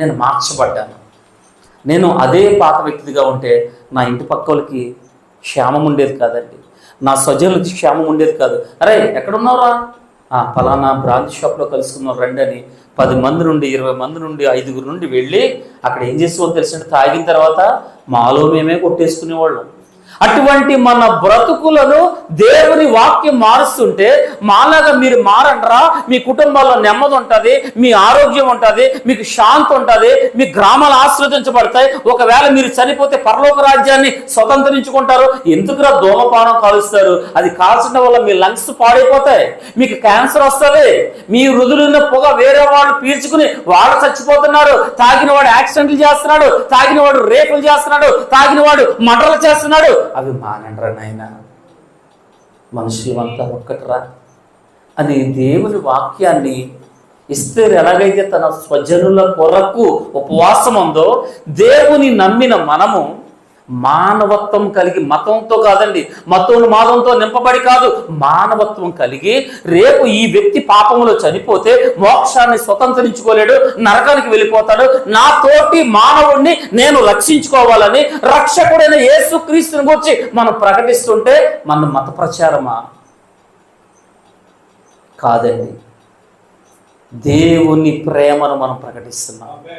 నేను మార్చబడ్డాను. నేను అదే పాత వ్యక్తిగా ఉంటే నా ఇంటి పక్క వాళ్ళకి క్షేమం ఉండేది కాదండి. నా స్వజనులకి క్షేమం ఉండేది కాదు. అరే ఎక్కడున్నావురా? ఆ ఫలానా బ్రాంచ్ షాప్లో కలుసుకున్నాం రండి అని పది మంది నుండి ఇరవై మంది నుండి ఐదుగురు నుండి వెళ్ళి అక్కడ ఏం చేసేవాళ్ళు తెలిసిన తాగిన తర్వాత మాలో మేమే కొట్టేసుకునేవాళ్ళం. అటువంటి మన బ్రతుకులను దేవుని వాక్యం మారుస్తుంటే మాలాగా మీరు మారండ్రా మీ కుటుంబాల్లో నెమ్మది ఉంటుంది మీ ఆరోగ్యం ఉంటుంది మీకు శాంతి ఉంటుంది మీ గ్రామాలు ఆశ్రదించబడతాయి. ఒకవేళ మీరు చనిపోతే పరలోక రాజ్యాన్ని స్వతంత్రించుకుంటారు. ఎందుకురా ధూమపానం కాలుస్తారు? అది కాల్చడం వల్ల మీ లంగ్స్ పాడైపోతాయి మీకు క్యాన్సర్ వస్తుంది మీ వృధులున్న పొగ వేరే వాళ్ళు పీల్చుకుని వాళ్ళు చచ్చిపోతున్నారు తాగిన వాడు యాక్సిడెంట్లు చేస్తున్నాడు తాగిన వాడు రేపులు చేస్తున్నాడు తాగిన వాడు మర్డర్లు చేస్తున్నాడు అవి మానండ్రా నాయన. మనుషులమంతా ఒక్కటరా? అని దేవుని వాక్యాన్ని ఇస్తే ఎలాగైతే తన స్వజనుల కొరకు ఉపవాసం ఉందో దేవుని నమ్మిన మనము మానవత్వం కలిగి మతంతో కాదండి మతం మాదంతో నింపబడి కాదు మానవత్వం కలిగి రేపు ఈ వ్యక్తి పాపంలో చనిపోతే మోక్షాన్ని స్వతంత్రించుకోలేడు నరకానికి వెళ్ళిపోతాడు. నా తోటి మానవుణ్ణి నేను రక్షించుకోవాలని రక్షకుడైన యేసుక్రీస్తుని గురించి మనం ప్రకటిస్తుంటే మన మత ప్రచారమా? కాదండి. దేవుని ప్రేమను మనం ప్రకటిస్తున్నాం.